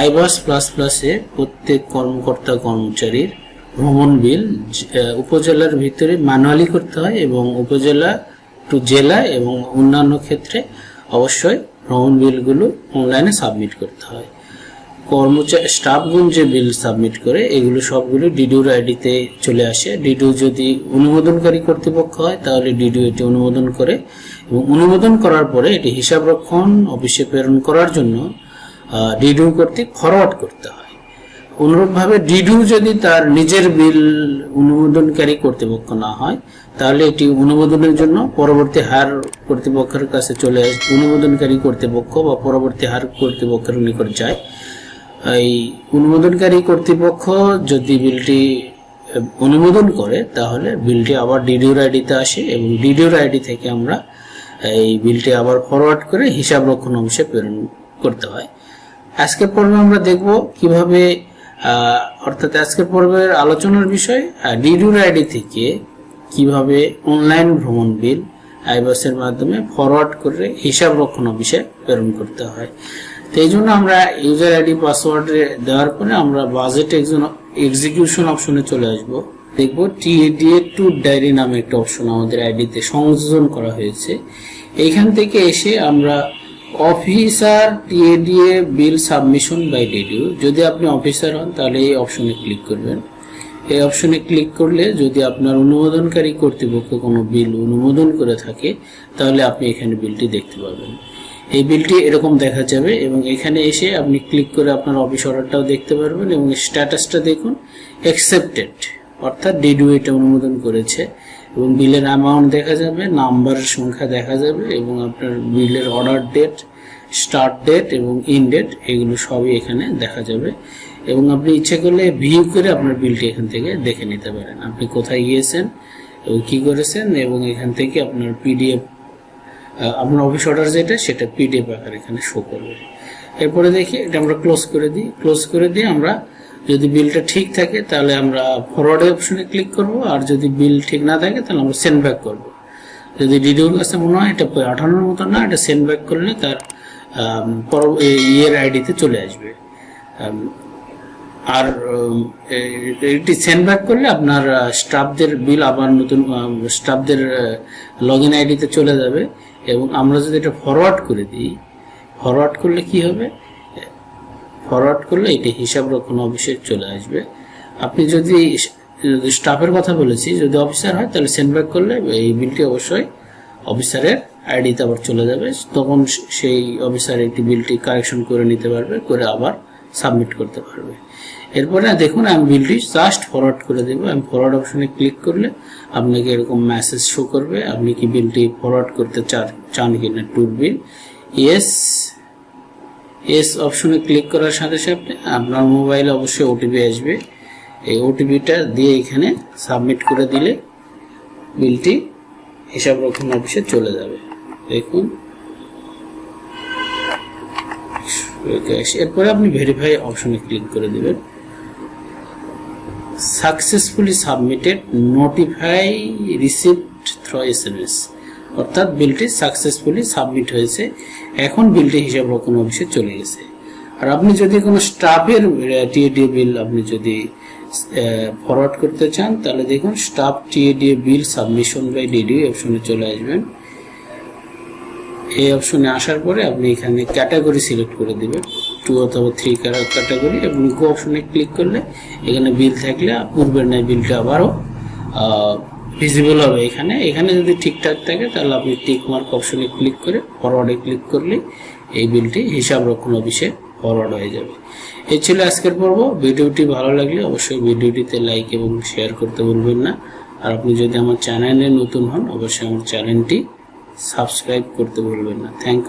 আইবাস plus প্লাসে প্রত্যেক কর্মকর্তা, কর্মচারীর ভ্রমণ বিল উপজেলার ভিতরে ম্যানুয়ালি করতে হয় এবং উপজেলা টু জেলা এবং অন্যান্য ক্ষেত্রে অবশ্যই ভ্রমণ বিলগুলো অনলাইনে সাবমিট করতে হয়। কর্মচারী স্টাফগুন যে বিল সাবমিট করে, এগুলো সবগুলো ডিডিউর আইডিতে চলে আসে। ডিডিউ যদি অনুমোদনকারী কর্তৃপক্ষ হয়, তাহলে ডিডিউ এটি অনুমোদন করে এবং অনুমোদন করার পরে এটি হিসাবরক্ষণ, অফিসে প্রেরণ করার জন্য ডিডিউ কর্তৃক ফরওয়ার্ড করতে হয়। অনুরূপভাবে ডিডিউ যদি তার নিজের বিল অনুমোদনকারী কর্তৃপক্ষ না হয়, তাহলে এটি অনুমোদনের জন্য পরবর্তী হার কর্তৃপক্ষের কাছে চলে আসে, অনুমোদনকারী কর্তৃপক্ষ বা পরবর্তী হার কর্তৃপক্ষের নিকট যায়। এই অনুমোদনকারী কর্তৃপক্ষ যদি বিলটি অনুমোদন করে, তাহলে বিলটি আবার ডিডিউর আইডিতে আসে এবং ডিডিউর আইডি থেকে আমরা এই বিলটি আবার ফরওয়ার্ড করে হিসাব রক্ষণ অফিসে প্রেরণ করতে হয়। আজকের পর্বে আমরা দেখব কীভাবে অর্থাৎ আজকের পর্বের আলোচনার বিষয় ডিডিউর আইডি থেকে কীভাবে অনলাইন ভ্রমণ বিল আইবাসের মাধ্যমে ফরওয়ার্ড করে হিসাব রক্ষণ অফিসে প্রেরণ করতে হয়। তো এই জন্য আমরা ইউজার আইডি পাসওয়ার্ড দেওয়ার পরে আমরা বাজেট একজন এক্সিকিউশন অপশনে চলে আসব। দেখব টিএডিএ টু ডায়েরি নামে একটা অপশন আমাদের আইডিতে সংযোজন করা হয়েছে। এইখান থেকে এসে আমরা officer TADA bill submission by DDO. যদি আপনি অফিসার হন, তাহলে এই অপশনে ক্লিক করবেন। এই অপশনে ক্লিক করলে যদি আপনার অনুমোদনকারী কর্তৃপক্ষ কোনো বিল অনুমোদন করে থাকে, তাহলে আপনি এখানে বিলটি দেখতে পাবেন। এই বিলটি এরকম দেখা যাবে এবং এখানে এসে আপনি ক্লিক করে আপনার অফিস অর্ডারটাও দেখতে পারবেন এবং স্ট্যাটাসটা দেখুন অ্যাকসেপ্টেড অর্থাৎ ডিডিউ এটা অনুমোদন করেছে। এবং বিলের অ্যামাউন্ট দেখা যাবে নাম্বারের সংখ্যা দেখা যাবে এবং আপনার বিলের অর্ডার ডেট স্টার্ট ডেট এবং ইন ডেট এগুলো সবই এখানে দেখা যাবে। এবং আপনি ইচ্ছে করলে ভিউ করে আপনার বিলটি এখান থেকে দেখে নিতে পারেন। আপনি কোথায় গিয়েছেন এবং কী করেছেন এবং এখান থেকে আপনার পিডিএফ আপনার অফিস অর্ডার যেটা, সেটা পিডিএফ আকার এখানে শো করবে। এরপরে দেখি, এটা আমরা ক্লোজ করে দিই। ক্লোজ করে দিয়ে আমরা যদি বিলটা ঠিক থাকে, তাহলে আমরা ফরওয়ার্ড অপশনে ক্লিক করব, আর যদি বিল ঠিক না থাকে, তাহলে আমরা সেন্ড ব্যাক করব। যদি ডিডিওর কাছে মনে হয় এটা আঠানোর মতো না, এটা সেন্ড ব্যাক করলে তার ইয়ের আইডিতে চলে আসবে। আর এটি সেন্ড ব্যাক করলে আপনার স্টাফদের বিল আবার নতুন স্টাফদের লগ ইন আইডিতে চলে যাবে। এবং আমরা যদি এটা ফরওয়ার্ড করে দিই ফরওয়ার্ড করলে কি হবে? ফরওয়ার্ড করলে এটি হিসাব রক্ষণ অফিসে চলে আসবে। আপনি যদি স্টাফের কথা বলেছি, যদি অফিসার হয়, তাহলে সেন্ড ব্যাক করলে এই বিলটি অবশ্যই অফিসারের আইডিতে আবার চলে যাবে। তখন সেই অফিসার একটি বিলটি কারেকশন করে নিতে পারবে, করে আবার সাবমিট করতে পারবে। এরপরে দেখুন, আমি বিলটি জাস্ট ফরওয়ার্ড করে দেবো। আমি ফরওয়ার্ড অপশনে ক্লিক করলে আপনাকে এরকম মেসেজ শো করবে, আপনি কি বিলটি ফরওয়ার্ড করতে চান চান কিনা ট্যুর বিল ইয়েস এস অপশনে ক্লিক করার সাথে সাথে আপনার মোবাইলে অবশ্যই ওটিপি আসবে। এই ওটিপিটা দিয়ে এখানে সাবমিট করে দিলে বিলটি হিসাব রক্ষণ অফিসে চলে যাবে। দেখুন। এরপরে আপনি ভেরিফাই অপশনে ক্লিক করে দেবেন। Successfully submitted notify receipt through S M S অর্থাৎ বিলটি সাকসেসফুলি সাবমিট হয়েছে। এখন বিলটি হিসাব রক্ষণ অফিসে চলে গেছে। আর আপনি যদি কোনো স্টাফের টিএডিএ বিল আপনি যদি ফরওয়ার্ড করতে চান, তাহলে দেখুন staff TADA bill submission by DD অপশনে চলে আসবেন। এই অপশনে আসার পরে আপনি এখানে ক্যাটাগরি সিলেক্ট করে দেবেন। টু অথবা থ্রি ক্যাটাগরি এবং গো অপশনে ক্লিক করলে এখানে বিল থাকলে পূর্বের ন্যায় বিলটা আবারও ভিজিবল হবে এখানে। এখানে যদি ঠিকঠাক থাকে, তাহলে আপনি টিক মার্ক অপশনে ক্লিক করে ফরওয়ার্ডে ক্লিক করলে এই বিলটি হিসাব রক্ষণ অফিসে ফরওয়ার্ড হয়ে যাবে। এই ছিল আজকের পর্ব। ভিডিওটি ভালো লাগলে অবশ্যই ভিডিওটিতে লাইক এবং শেয়ার করতে ভুলবেন না। আর আপনি যদি আমার চ্যানেলে নতুন হন, অবশ্যই আমার চ্যানেলটি সাবস্ক্রাইব করতে ভুলবেন না। থ্যাংক